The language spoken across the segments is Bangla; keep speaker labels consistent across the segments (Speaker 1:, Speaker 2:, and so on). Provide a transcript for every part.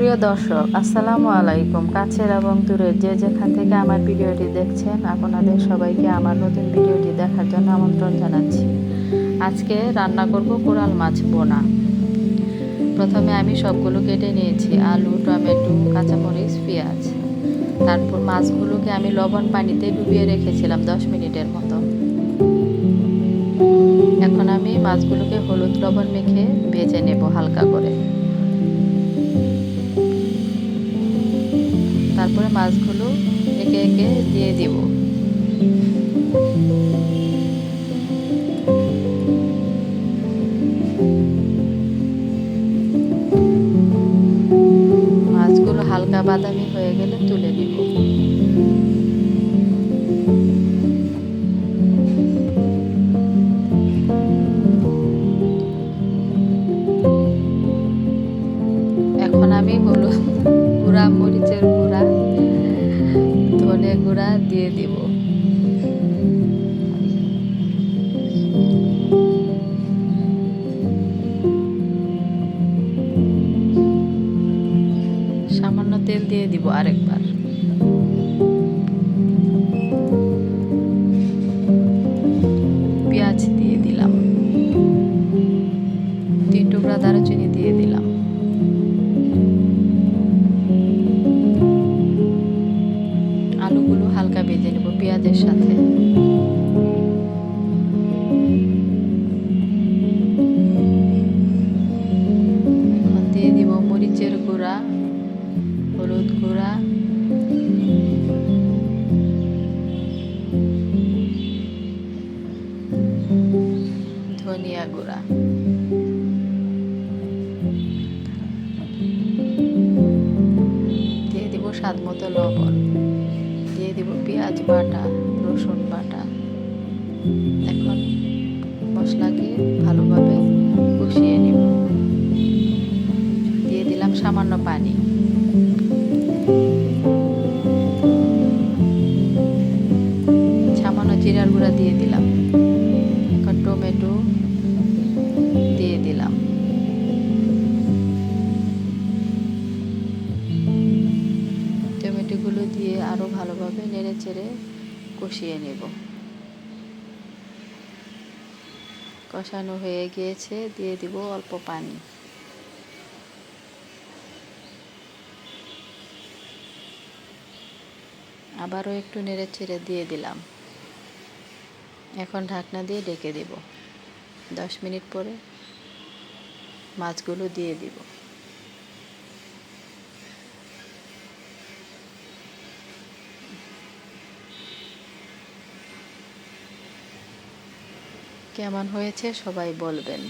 Speaker 1: প্রিয় দর্শক, আসসালামু আলাইকুম। কাছের এবং দূরের যে যেখান থেকে আমার ভিডিওটি দেখছেন, আপনাদের সবাইকে আমার নতুন ভিডিওটি দেখার জন্য আমন্ত্রণ জানাচ্ছি। আজকে রান্না করব কোরাল মাছ বোনা। প্রথমে আমি সবগুলো কেটে নিয়েছি, আলু, টমেটো, কাঁচামরিচ, পেঁয়াজ। তারপর মাছগুলোকে আমি লবণ পানিতে ডুবিয়ে রেখেছিলাম দশ মিনিটের মতো। এখন আমি মাছগুলোকে হলুদ লবণ মেখে ভেজে নেব হালকা করে। তারপরে মাছগুলো একে একে দিয়ে দিব। মাছগুলো হালকা বাদামি হয়ে গেলে তুলে নিব এখন আমি হলুদ গুঁড়া, মরিচের গুঁড়া ধনে গুঁড়া দিয়ে দিব। সামান্য তেল দিয়ে দিব আরেকবার। পেঁয়াজ দিয়ে দিলাম। তিন টুকরা দারুচিনি পেঁয়াজের সাথে। এখন দিয়ে দিব মরিচের গুঁড়া, হলুদ গুঁড়া। ধনিয়া গুঁড়া। দিয়ে দিব স্বাদ মতো লবণ। দিয়ে দিব পেঁয়াজ বাটা। রসুন বাটা এখন মশলাকে ভালোভাবে কষিয়ে নিব। দিয়ে দিলাম সামান্য পানি। সামান্য জিরার গুঁড়া দিয়ে দিলাম। এখন টমেটো দিয়ে দিলাম। টমেটোগুলো দিয়ে আরও ভালোভাবে নেড়ে চেড়ে কষিয়ে নেব। কষানো হয়ে গিয়েছে, দিয়ে দিব অল্প পানি। আবারও একটু নেড়ে ছেড়ে দিয়ে দিলাম। এখন ঢাকনা দিয়ে ডেকে দেব। দশ মিনিট পরে মাছগুলো দিয়ে দিব। কেমন হয়েছে সবাই বলবেন।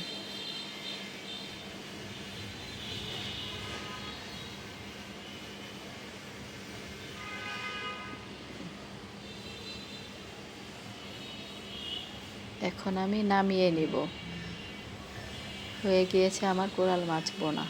Speaker 1: এখন আমি নামিয়ে নিব। হয়ে গিয়েছে আমার কোরাল মাছ বোনা।